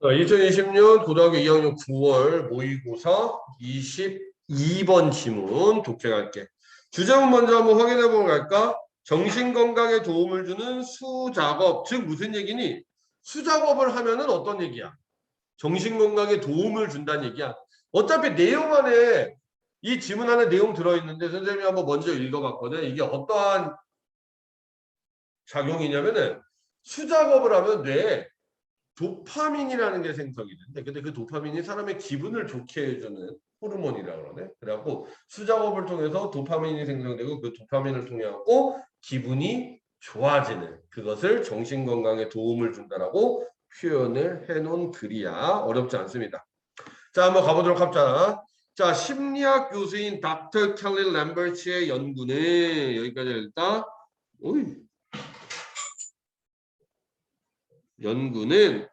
2020년 고등학교 2학년 9월 모의고사 22번 지문 독해갈게. 주제문 먼저 한번 확인해 보고 갈까? 정신 건강에 도움을 주는 수작업. 즉 무슨 얘기니? 수작업을 하면 은 어떤 얘기야? 정신 건강에 도움을 준다는 얘기야. 어차피 내용 안에 이 지문 안에 내용 들어있는데 선생님이 한번 먼저 읽어봤거든. 이게 어떠한 작용이냐면은 수작업을 하면 뇌에 도파민이라는 게 생성이 되는데 근데 그 도파민이 사람의 기분을 좋게 해주는 호르몬이라고 그러네. 그래갖고 수작업을 통해서 도파민이 생성되고 그 도파민을 통해 갖고 기분이 좋아지는 그것을 정신 건강에 도움을 준다라고 표현을 해놓은 글이야. 어렵지 않습니다. 자, 한번 가보도록 합시다. 자, 심리학 교수인 닥터 켈리 램버츠의 연구는 여기까지 일단 오이. 연구는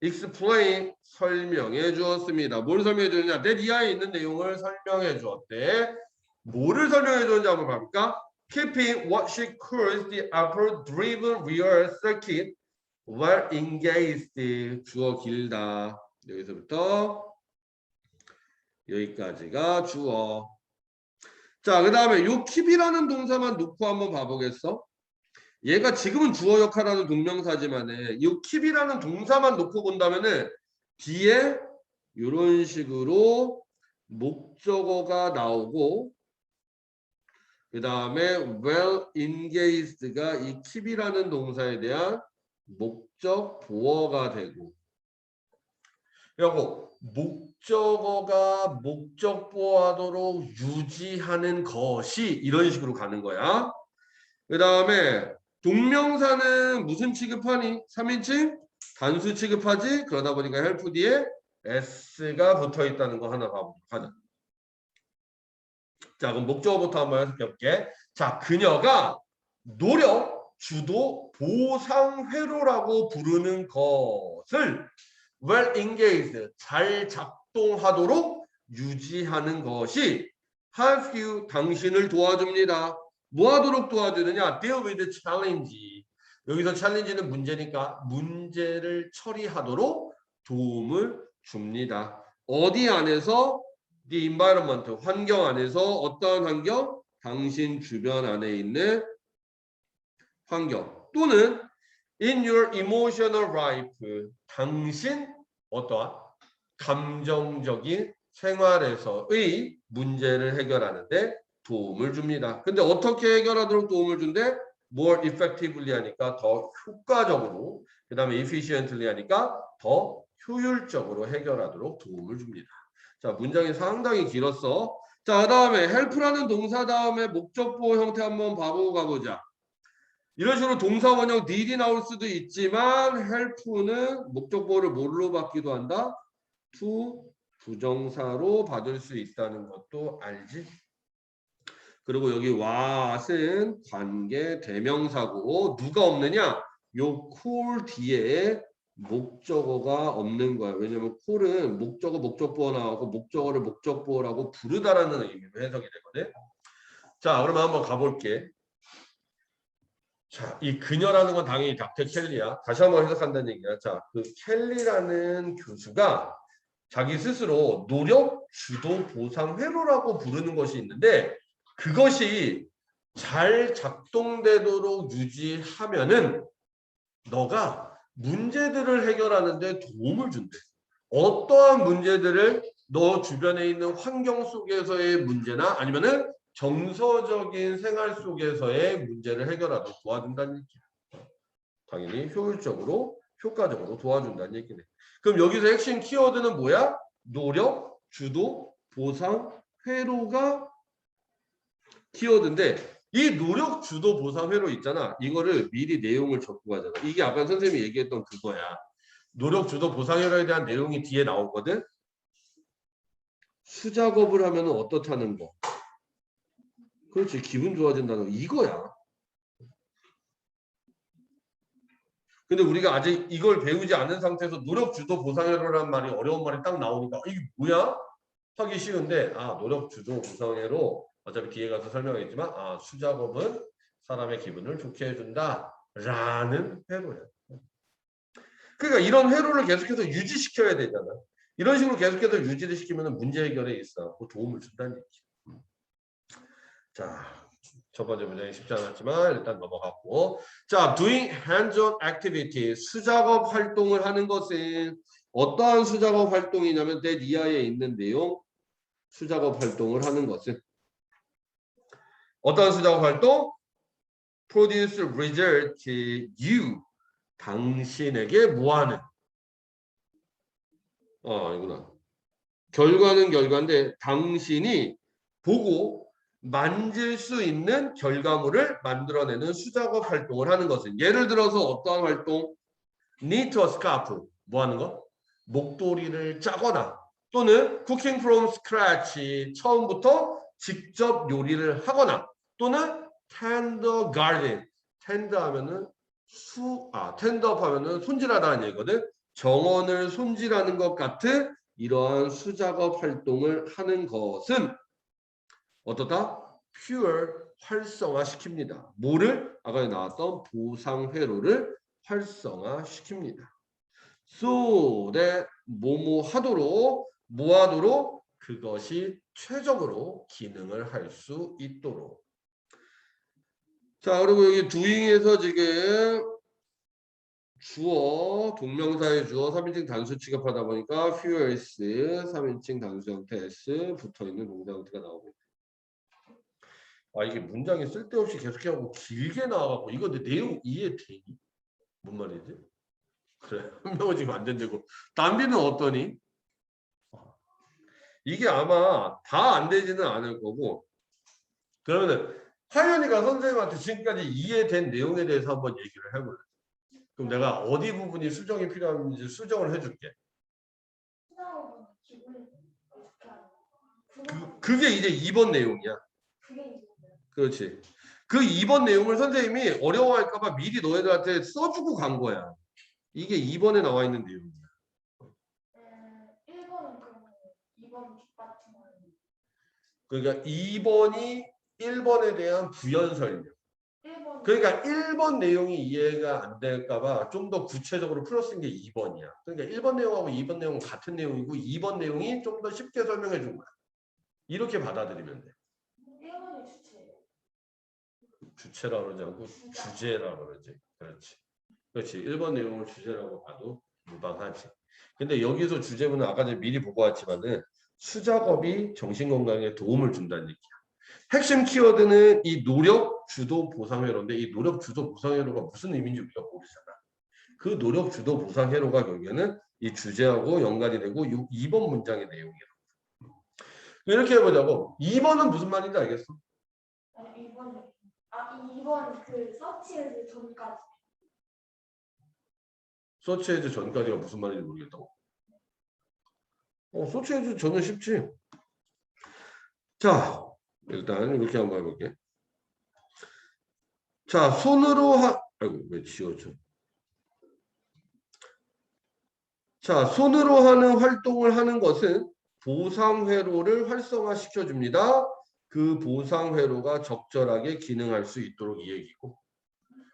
explain 설명해 주었습니다. 뭘 설명해 주느냐? 내 이하에 있는 내용을 설명해 주었대. 뭐를 설명해 주는지 한번 볼까? Keeping what she calls the upper driven real circuit well engaged 주어 길다. 여기서부터 여기까지가 주어. 자, 그 다음에 요 keep이라는 동사만 놓고 한번 봐보겠어? 얘가 지금은 주어 역할하는 동명사지만은 이 keep이라는 동사만 놓고 본다면은 뒤에 이런 식으로 목적어가 나오고 그 다음에 well engaged가 이 keep이라는 동사에 대한 목적 보어가 되고 그리고 목적어가 목적 보호하도록 유지하는 것이 이런 식으로 가는 거야. 그 다음에 동명사는 무슨 취급하니? 3인칭? 단수 취급하지? 그러다 보니까 헬프 뒤에 s가 붙어 있다는 거 하나 봐보도록 하자. 자, 그럼 목적어부터 한번 해석해볼게. 자, 그녀가 노력, 주도, 보상, 회로라고 부르는 것을 well engaged, 잘 작동하도록 유지하는 것이 have you, 당신을 도와줍니다. 뭐 하도록 도와주느냐? deal with challenge. 여기서 challenge는 문제니까 문제를 처리하도록 도움을 줍니다. 어디 안에서 the environment, 환경 안에서 어떠한 환경? 당신 주변 안에 있는 환경 또는 in your emotional life, 당신 어떠한 감정적인 생활에서의 문제를 해결하는데 도움을 줍니다. 근데 어떻게 해결하도록 도움을 준대? more effectively 하니까 더 효과적으로 그 다음에 efficiently 하니까 더 효율적으로 해결하도록 도움을 줍니다. 자 문장이 상당히 길었어. 자 그 다음에 help라는 동사 다음에 목적보 형태 한번 봐보고 가보자. 이런 식으로 동사 원형 need이 나올 수도 있지만 help는 목적보를 뭘로 받기도 한다? to 부정사로 받을 수 있다는 것도 알지? 그리고 여기 what은 관계 대명사고 누가 없느냐? 요콜 뒤에 목적어가 없는 거야. 왜냐면 콜은 목적어 목적보어 나오고 목적어를 목적보어라고 부르다라는 의미로 해석이 되거든. 자, 그러면 한번 가볼게. 자, 이 그녀라는 건 당연히 닥터 켈리야. 다시 한번 해석한다는 얘기야. 자, 그 켈리라는 교수가 자기 스스로 노력, 주도, 보상, 회로라고 부르는 것이 있는데 그것이 잘 작동되도록 유지하면은 너가 문제들을 해결하는데 도움을 준대. 어떠한 문제들을 너 주변에 있는 환경 속에서의 문제나 아니면은 정서적인 생활 속에서의 문제를 해결하도록 도와준다는 얘기야. 당연히 효율적으로 효과적으로 도와준다는 얘기네. 그럼 여기서 핵심 키워드는 뭐야? 노력, 주도, 보상, 회로가 키워드인데 이 노력 주도 보상 회로 있잖아. 이거를 미리 내용을 적고 가잖아. 이게 아까 선생님이 얘기했던 그거야. 노력 주도 보상 회로에 대한 내용이 뒤에 나오거든. 수작업을 하면 어떻다는 거. 그렇지. 기분 좋아진다는 거. 이거야. 근데 우리가 아직 이걸 배우지 않은 상태에서 노력 주도 보상 회로라는 말이 어려운 말이 딱 나오니까 이게 뭐야? 하기 쉬운데 아 노력 주도 보상 회로 어차피 뒤에 가서 설명하겠지만 아 수작업은 사람의 기분을 좋게 해준다 라는 회로야. 그러니까 이런 회로를 계속해서 유지시켜야 되잖아. 이런 식으로 계속해서 유지를 시키면 문제 해결에 있어 그 도움을 준다는 얘기. 음. 자, 첫 번째 문장이 쉽지 않았지만 일단 넘어갔고 자, doing hands-on activity 수작업 활동을 하는 것은 어떠한 수작업 활동이냐면 내 이하에 있는 내용 수작업 활동을 하는 것은 어떠한 수작업 활동? produce result you. 당신에게 뭐하는? 어 아니구나. 결과는 결과인데 당신이 보고 만질 수 있는 결과물을 만들어내는 수작업 활동을 하는 것은 예를 들어서 어떠한 활동? Knit a scarf. 뭐 하는 거? 목도리를 짜거나 또는 cooking from scratch. 처음부터 직접 요리를 하거나 또는 tender garden tender 하면은 수, 아, 텐더업 하면은 손질하다는 얘기거든. 정원을 손질하는 것 같은 이러한 수작업 활동을 하는 것은 어떻다? pure 활성화시킵니다. 뭐를? 아까 나왔던 보상 회로를 활성화시킵니다. so that 뭐뭐 하도록 뭐 하도록 그것이 최적으로 기능을 할 수 있도록 자, 그리고 여기 doing에서 지금 주어, 동명사의 주어, 3인칭 단수 취급하다 보니까 fuels, 3인칭 단수 형태 s 붙어 있는 동사 형태가 나오고. 아, 이게 문장이 쓸데없이 계속해하고 길게 나와갖고 이거 내 내용 이해 되니? 뭔 말이지? 그래, 한 명은 지금 안 된다고. 남비는 어떠니? 이게 아마 다 안 되지는 않을 거고. 그러면은 하연이가 선생님한테 지금까지 이해된 내용에 대해서 한번 얘기를 해볼래. 그럼 내가 어디 부분이 수정이 필요한지 수정을 해줄게. 그, 그게 이제 2번 내용이야. 그렇지. 그 2번 내용을 선생님이 어려워할까봐 미리 너희들한테 써주고 간 거야. 이게 2번에 나와 있는 내용이야. 음, 1번은 그러면 2번 뒷받침 하는 그러니까 2번이 1번에 대한 부연 설명. 1번 그러니까 1번 내용이 이해가 안 될까봐 좀 더 구체적으로 풀어 쓴게 2번이야. 그러니까 1번 내용하고 2번 내용은 같은 내용이고 2번 내용이 좀 더 쉽게 설명해 준 거야. 이렇게 받아들이면 돼. 1번이 주체예요. 주체라 그러지 않고 주제라 그러지. 그렇지. 그렇지. 1번 내용을 주제라고 봐도 무방하지. 근데 여기서 주제문은 아까 전에 미리 보고 왔지만은 수작업이 정신건강에 도움을 준다는 얘기야. 핵심 키워드는 이 노력 주도 보상회로인데 이 노력 주도 보상회로가 무슨 의미인지 우리가 모르잖아. 그 노력 주도 보상회로가 결국에는 이 주제하고 연관이 되고 이 2번 문장의 내용이야. 이렇게 해보자고. 2번은 무슨 말인지 알겠어? 아니 2번 아 2번 그 서치에서 전까지 서치해즈 전까지가 무슨 말인지 모르겠다고. 어, 서치해즈 전은 쉽지. 자, 일단 이렇게 한번 해볼게. 자, 손으로 하, 아이고, 왜 지워져? 자, 손으로 하는 활동을 하는 것은 보상회로를 활성화시켜 줍니다. 그 보상회로가 적절하게 기능할 수 있도록 이 얘기고.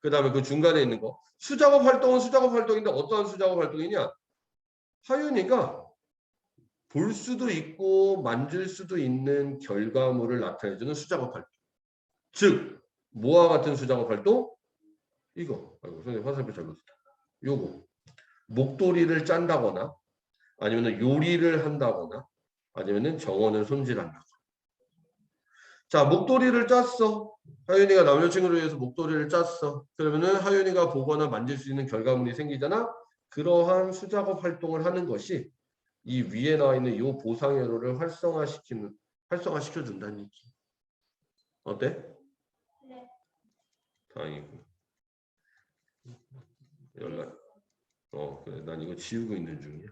그 다음에 그 중간에 있는 거. 수작업 활동은 수작업 활동인데 어떠한 수작업 활동이냐? 하윤이가 볼 수도 있고 만질 수도 있는 결과물을 나타내주는 수작업 활동. 즉, 뭐와 같은 수작업 활동? 이거. 아이고, 선생님 화살표 잘못했다. 요거. 목도리를 짠다거나 아니면 요리를 한다거나 아니면 정원을 손질한다거나. 자, 목도리를 짰어. 하윤이가 남자친구를 위해서 목도리를 짰어. 그러면은 하윤이가 보거나 만질 수 있는 결과물이 생기잖아. 그러한 수작업 활동을 하는 것이 이 위에 나와 있는 이 보상 회로를 활성화시키는 활성화시켜 준다는 얘기. 어때? 네. 다행이고. 연락. 어, 그래. 난 이거 지우고 있는 중이야.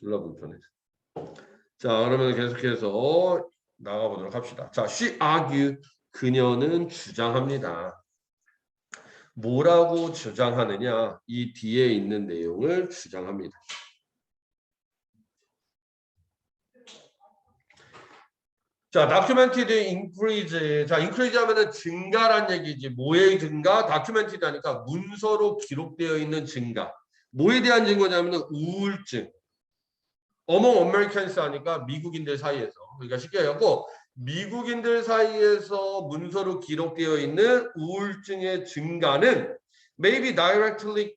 졸라 불편해. 자, 그러면 계속해서 나가보도록 합시다. 자, she argue. 그녀는 주장합니다. 뭐라고 주장하느냐? 이 뒤에 있는 내용을 주장합니다. 자, documented. 자, increase 하면은 증가란 얘기지. 뭐의 증가? documented 하니까 문서로 기록되어 있는 증가. 뭐에 대한 증거냐면은 우울증. among Americans 하니까 미국인들 사이에서. 그러니까 쉽게 얘기하고 미국인들 사이에서 문서로 기록되어 있는 우울증의 증가는 maybe directly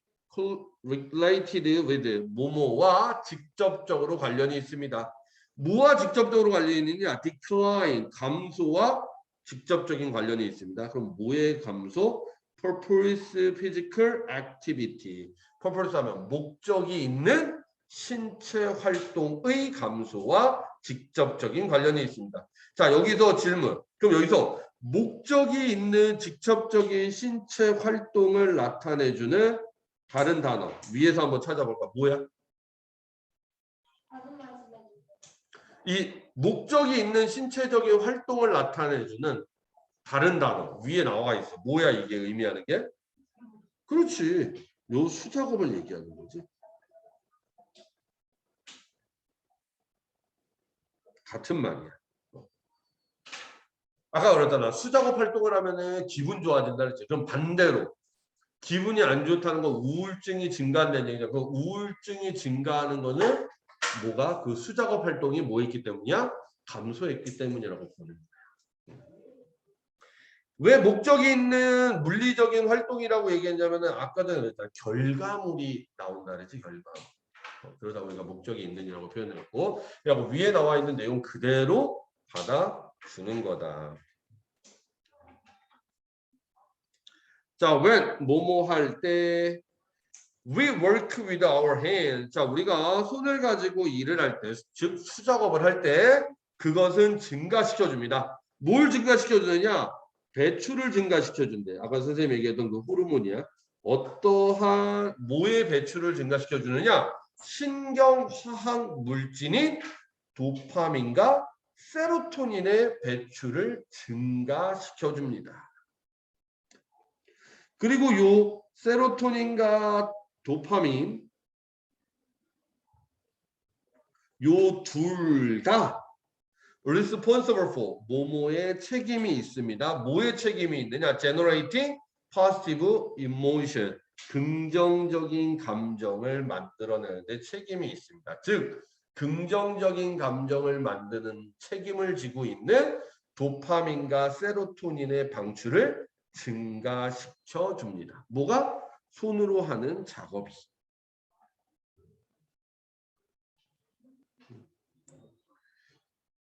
related with 뭐뭐와 직접적으로 관련이 있습니다. 뭐와 직접적으로 관련이 있느냐? decline, 감소와 직접적인 관련이 있습니다. 그럼 뭐의 감소? purpose physical activity. purpose 하면 목적이 있는 신체 활동의 감소와 직접적인 관련이 있습니다. 자, 여기서 질문. 그럼 여기서 목적이 있는 직접적인 신체 활동을 나타내주는 다른 단어. 위에서 한번 찾아볼까? 뭐야? 이 목적이 있는 신체적인 활동을 나타내주는 다른 단어 위에 나와 있어. 뭐야 이게 의미하는 게? 그렇지. 요 수작업을 얘기하는 거지. 같은 말이야. 아까 그랬잖아. 수작업 활동을 하면은 기분 좋아진다 그랬지. 그럼 반대로 기분이 안 좋다는 건 우울증이 증가한다는 얘기죠. 그 우울증이 증가하는 거는 뭐가 그 수작업 활동이 뭐 있기 때문이야? 감소했기 때문이라고 보는 거야. 왜 목적이 있는 물리적인 활동이라고 얘기했냐면은 아까 전에 그랬잖아. 결과물이 나온다 그랬지 결과물. 어, 그러다 보니까 목적이 있는이라고 표현을 했고 그리고 위에 나와 있는 내용 그대로 받아 주는 거다. 자, when 뭐뭐 할 때 we work with our hands. 자, 우리가 손을 가지고 일을 할 때, 즉 수작업을 할 때 그것은 증가시켜 줍니다. 뭘 증가시켜 주느냐? 배출을 증가시켜 준대. 아까 선생님이 얘기했던 그 호르몬이야. 어떠한 뭐의 배출을 증가시켜 주느냐? 신경 화학 물질인 도파민과 세로토닌의 배출을 증가시켜 줍니다. 그리고 요 세로토닌과 도파민 요 둘 다 responsible for 뭐뭐의 책임이 있습니다. 뭐의 책임이 있느냐? generating positive emotion 긍정적인 감정을 만들어내는데 책임이 있습니다. 즉 긍정적인 감정을 만드는 책임을 지고 있는 도파민과 세로토닌의 방출을 증가시켜 줍니다. 뭐가? 손으로 하는 작업이.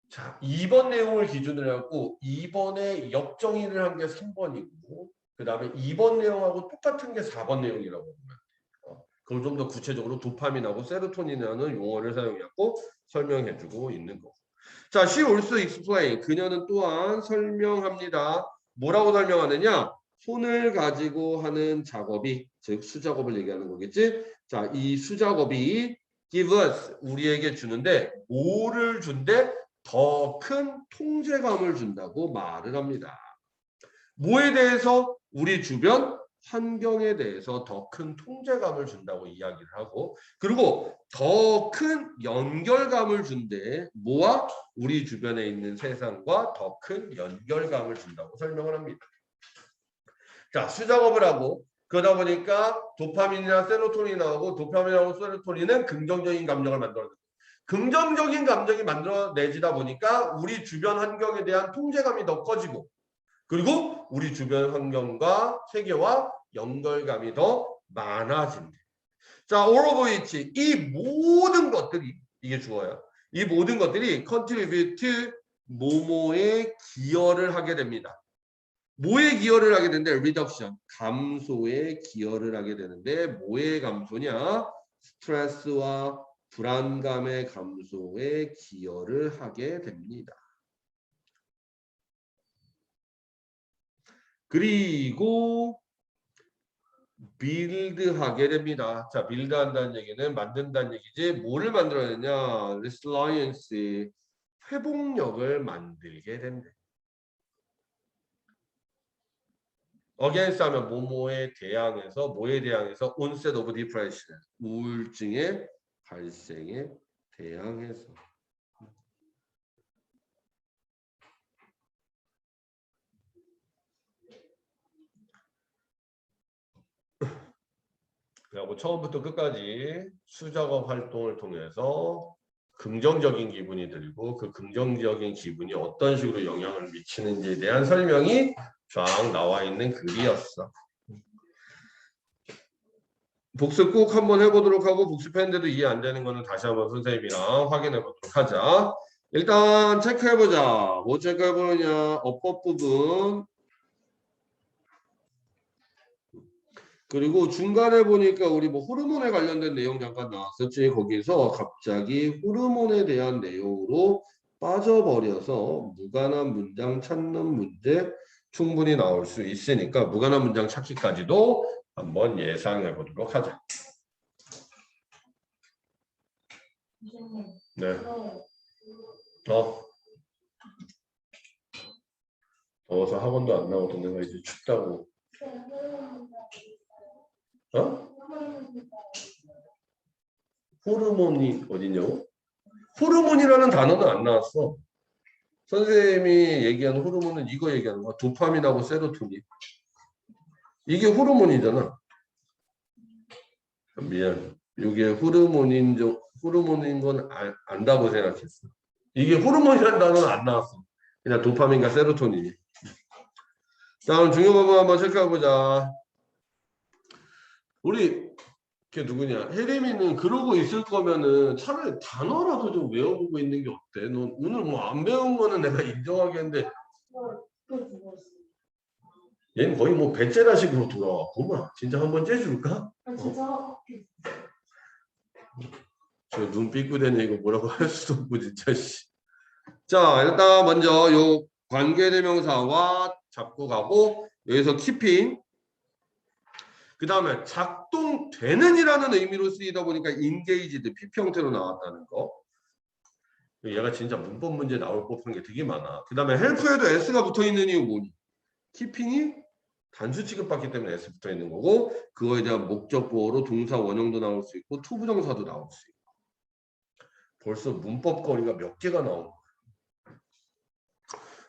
자, 2번 내용을 기준으로 하고 2번에 역정의를 한 게 3번이고 그 다음에 2번 내용하고 똑같은 게 4번 내용이라고 보면 돼요. 어, 그걸 좀 더 구체적으로 도파민하고 세로토닌이라는 용어를 사용했고 설명해주고 있는 거. 자, she also explain. 그녀는 또한 설명합니다. 뭐라고 설명하느냐? 손을 가지고 하는 작업이 즉 수작업을 얘기하는 거겠지. 자, 이 수작업이 give us 우리에게 주는데 뭐를 준대? 더큰 통제감을 준다고 말을 합니다. 뭐에 대해서 우리 주변 환경에 대해서 더 큰 통제감을 준다고 이야기를 하고 그리고 더 큰 연결감을 준대 뭐와 우리 주변에 있는 세상과 더 큰 연결감을 준다고 설명을 합니다. 자 수작업을 하고 그러다 보니까 도파민이나 세로토닌이 나오고 도파민하고 세로토닌은 긍정적인 감정을 만들어내고 긍정적인 감정이 만들어내지다 보니까 우리 주변 환경에 대한 통제감이 더 커지고 그리고 우리 주변 환경과 세계와 연결감이 더 많아진대. 자, all of which 이 모든 것들이 이게 주어요. 이 모든 것들이 contribute 모모에 기여를 하게 됩니다. 뭐에 기여를 하게 되는데 reduction 감소에 기여를 하게 되는데 뭐의 감소냐? 스트레스와 불안감의 감소에 기여를 하게 됩니다. 그리고 빌드하게 됩니다. 자, 빌드한다는 얘기는 만든다는 얘기지. 뭐를 만들어내냐? resilience 회복력을 만들게 된대. against 하면 뭐뭐에 대항해서 뭐에 대항해서 onset of depression 우울증의 발생에 대항해서 그리고 처음부터 끝까지 수작업 활동을 통해서 긍정적인 기분이 들고 그 긍정적인 기분이 어떤 식으로 영향을 미치는지에 대한 설명이 쫙 나와 있는 글이었어. 복습 꼭 한번 해보도록 하고 복습했는데도 이해 안 되는 거는 다시 한번 선생님이랑 확인해 보도록 하자. 일단 체크해보자. 뭐 체크해보느냐. 어법 부분. 그리고 중간에 보니까 우리 뭐 호르몬에 관련된 내용 잠깐 나왔었지. 거기서 갑자기 호르몬에 대한 내용으로 빠져버려서 무관한 문장 찾는 문제 충분히 나올 수 있으니까 무관한 문장 찾기까지도 한번 예상해 보도록 하자. 네. 저 어. 더워서 학원도 안 나오던 내가 이제 춥다고. 어? 호르몬 호르몬이 어디냐고? 호르몬이라는 단어는 안 나왔어. 선생님이 얘기하는 호르몬은 이거 얘기하는 거야. 도파민하고 세로토닌. 이게 호르몬이잖아. 미안. 이게 호르몬인 저 호르몬인 건 안, 안다고 생각했어. 이게 호르몬이라는 단어는 안 나왔어. 그냥 도파민과 세로토닌이. 다음 중요 부분 한번 체크해 보자. 우리 걔 누구냐? 혜림이는 그러고 있을 거면은 차라리 단어라도 좀 외워보고 있는 게 어때? 넌 오늘 뭐 안 배운 거는 내가 인정하겠는데. 얘는 거의 뭐 배째라식으로 돌아왔구만. 진짜 한번 째줄까? 아 진짜 저눈 삐꾸대는 이거 뭐라고 할 수도 없고 진짜 씨. 자 일단 먼저 요 관계대명사와 잡고 가고 여기서 키핑 그 다음에 작동되는이라는 의미로 쓰이다 보니까 engaged PP 형태로 나왔다는 거. 얘가 진짜 문법 문제 나올 법한 게 되게 많아. 그 다음에 help에도 s가 붙어 있는 이유 뭐니? 키핑이 단수 취급받기 때문에 s 붙어 있는 거고 그거에 대한 목적 보호로 동사 원형도 나올 수 있고 투부정사도 나올 수 있고. 벌써 문법 거리가 몇 개가 나온 거야.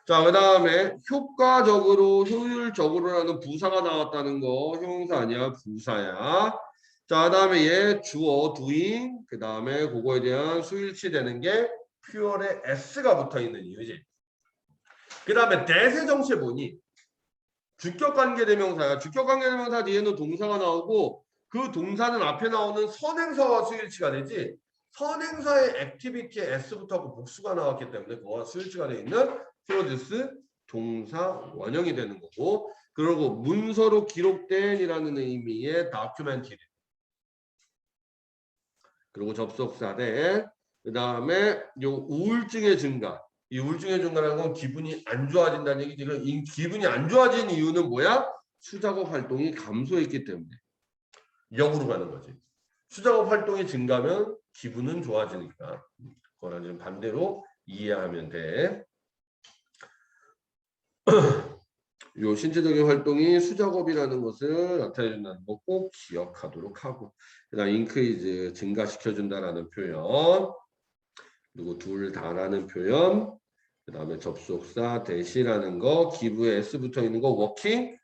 자, 그 다음에 효과적으로, 효율적으로라는 부사가 나왔다는 거. 형용사 아니야, 부사야. 자, 그 다음에 얘 주어, doing. 그 다음에 그거에 대한 수일치 되는 게 퓨얼에 s가 붙어 있는 이유지. 그 다음에 대세 정체 뭐니? 주격관계대명사야. 주격관계대명사 뒤에는 동사가 나오고 그 동사는 앞에 나오는 선행사와 수일치가 되지. 선행사의 액티비티에 s부터 하고 복수가 나왔기 때문에 그거와 수일치가 되어 있는 프로듀스 동사 원형이 되는 거고 그리고 문서로 기록된이라는 의미의 documented 그리고 접속사 대그 다음에 요 우울증의 증가. 이 우울증의 증가라는 건 기분이 안 좋아진다는 얘기지. 그이 기분이 안 좋아진 이유는 뭐야? 수작업 활동이 감소했기 때문에. 역으로 가는 거지. 수작업 활동이 증가하면 기분은 좋아지니까. 그거랑 좀 반대로 이해하면 돼. 요 신체적인 활동이 수작업이라는 것을 나타내준다는 거 꼭 기억하도록 하고 그다음 인크이즈 증가시켜준다라는 표현 그리고 둘 다라는 표현 그 다음에 접속사 대시라는 거 기부에 s 붙어 있는 거 워킹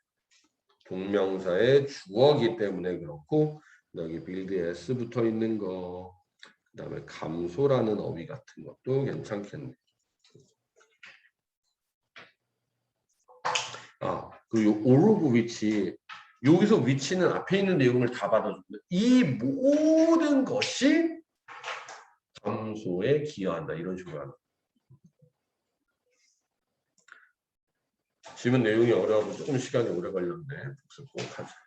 동명사의 주어기 때문에 그렇고 여기 빌드에 s 붙어 있는 거 그 다음에 감소라는 어휘 같은 것도 괜찮겠네. 아, 그리고 오로브 위치 여기서 위치는 앞에 있는 내용을 다 받아줍니다. 이 모든 것이 감소에 기여한다 이런 식으로 하는. 지금 내용이 어려워서 조금 시간이 오래 걸렸는데 복습 꼭 하자.